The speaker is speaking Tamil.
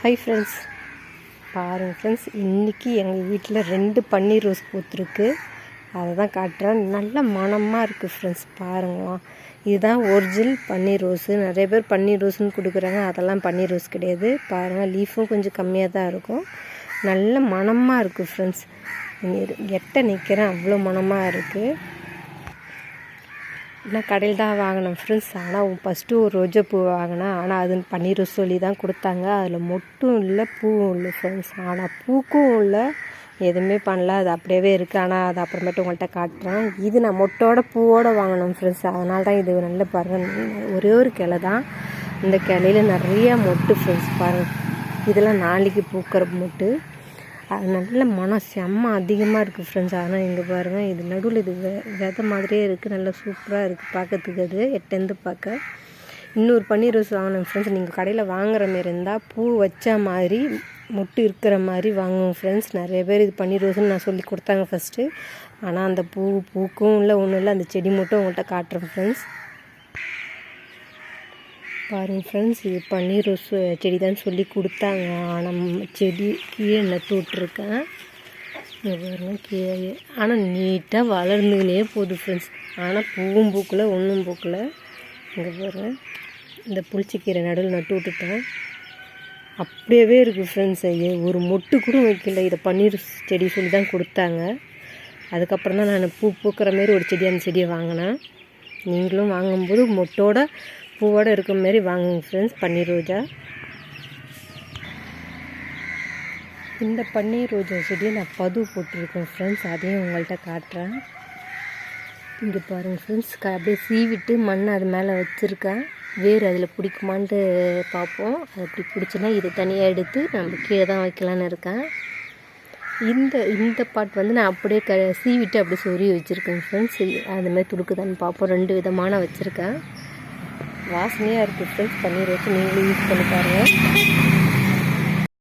ஹை ஃப்ரெண்ட்ஸ் பாருங்கள் ஃப்ரெண்ட்ஸ் இன்றைக்கி எங்கள் வீட்டில் ரெண்டு பன்னீர் ரோஸ் பூத்துருக்கு. அதை தான் காட்டுறேன். நல்ல மணமாக இருக்குது ஃப்ரெண்ட்ஸ் பாருங்களா. இதுதான் ஒரிஜினல் பன்னீர் ரோஸு. நிறைய பேர் பன்னீர் ரோஸ்னு கொடுக்குறாங்க. அதெல்லாம் பன்னீர் ரோஸ் கிடையாது. பாருங்கள் லீஃபும் கொஞ்சம் கம்மியாக தான் இருக்கும். நல்ல மணமாக இருக்குது ஃப்ரெண்ட்ஸ் எட்ட நிற்கிறேன் அவ்வளோ மணமாக இருக்குது நான் கடையில் தான் வாங்கினேன். ஃப்ரெண்ட்ஸ் ஆனால் ஃபஸ்ட்டு ஒரு ரோஜா பூ வாங்கினேன் ஆனால் அது பன்னீர் சொல்லி தான் கொடுத்தாங்க. அதில் மொட்டும் இல்லை பூவும் இல்லை ஃப்ரெண்ட்ஸ் ஆனால் பூக்கும் இல்லை எதுவுமே பண்ணல. அது அப்படியே இருக்குது ஆனால் அது அப்புறமேட்டு உங்கள்கிட்ட காட்டுறேன். இது நான் மொட்டோட பூவோடு வாங்கினோம் ஃப்ரெண்ட்ஸ் அதனால தான் இது நல்ல பாருங்கள் ஒரே ஒரு கிளை தான். இந்த கிளையில நிறைய மொட்டு ஃப்ரெண்ட்ஸ் பாருங்கள் இதெல்லாம் நாளைக்கு பூக்கிற மொட்டு. நல்ல மனம் செம்ம அதிகமாக இருக்குது ஃப்ரெண்ட்ஸ் ஆனால் இங்கே பாருங்கள் இது நடுவில் இது வெ விதை மாதிரியே இருக்குது நல்லா சூப்பராக இருக்குது பார்க்கறதுக்கு அது. எட்டேந்து பார்க்க இன்னொரு பன்னீர் ரோஸ் வாங்கினேன் ஃப்ரெண்ட்ஸ் நீங்கள் கடையில் வாங்குற மாரி இருந்தால் பூ வச்ச மாதிரி மொட்டு இருக்கிற மாதிரி வாங்குவோம் ஃப்ரெண்ட்ஸ் நிறைய பேர் இது பன்னீர் ரோஸ்ன்னு நான் சொல்லி கொடுத்தாங்க ஃபஸ்ட்டு ஆனால் அந்த பூ பூக்கும் இல்லை ஒன்றும் இல்லை அந்த செடி மட்டும் உங்கள்கிட்ட காட்டுறேன் ஃப்ரெண்ட்ஸ் பாருங்கள் ஃப்ரெண்ட்ஸ் இது பன்னீர் ரோஸ் செடி தான் சொல்லி கொடுத்தாங்க. ஆனால் செடி கீழே நட்டு விட்ருக்கேன் இங்கே பாருங்கள் கீழே ஆனால் நீட்டாக வளர்ந்துக்கினே போகுது ஃப்ரெண்ட்ஸ் ஆனால் பூவும் பூக்கல ஒன்றும் பூக்கல. இங்கே பாருங்கள் இந்த புளிச்சக்கீரை நடுவில் நட்டு விட்டுட்டேன் அப்படியே இருக்குது ஃப்ரெண்ட்ஸ் ஒரு மொட்டு கூட வைக்கல. இதை பன்னீர் செடி சொல்லி தான் கொடுத்தாங்க. அதுக்கப்புறம் தான் நான் பூ பூக்கிற மாரி ஒரு செடி அந்த செடியை வாங்கினேன். நீங்களும் வாங்கும்போது மொட்டோட பூவோடு இருக்கிற மாரி வாங்குங்க ஃப்ரெண்ட்ஸ் பன்னீர் ரோஜா. இந்த பன்னீர் ரோஜா செடியை நான் பது போட்டிருக்கேன் ஃப்ரெண்ட்ஸ் அதையும் உங்கள்கிட்ட காட்டுறேன். இங்கே பாருங்கள் ஃப்ரெண்ட்ஸ் க அப்படியே சீவிட்டு மண் அது மேலே வச்சுருக்கேன் வேர் அதில் பிடிக்குமான்ட்டு பார்ப்போம். அது அப்படி பிடிச்சுன்னா இது தனியாக எடுத்து நம்ம கீழே தான் வைக்கலான்னு இருக்கேன். இந்த இந்த பாட் வந்து நான் அப்படியே க சீவிட்டு அப்படியே சொறி வச்சுருக்கேன் ஃப்ரெண்ட்ஸ் அதுமாதிரி துடுக்குதான்னு பார்ப்போம். ரெண்டு விதமான வச்சுருக்கேன். வாசனையாக இருக்குது ஃப்ரெண்ட்ஸ் பன்னீர் வச்சு நீங்களும் யூஸ் பண்ணி பாருங்கள்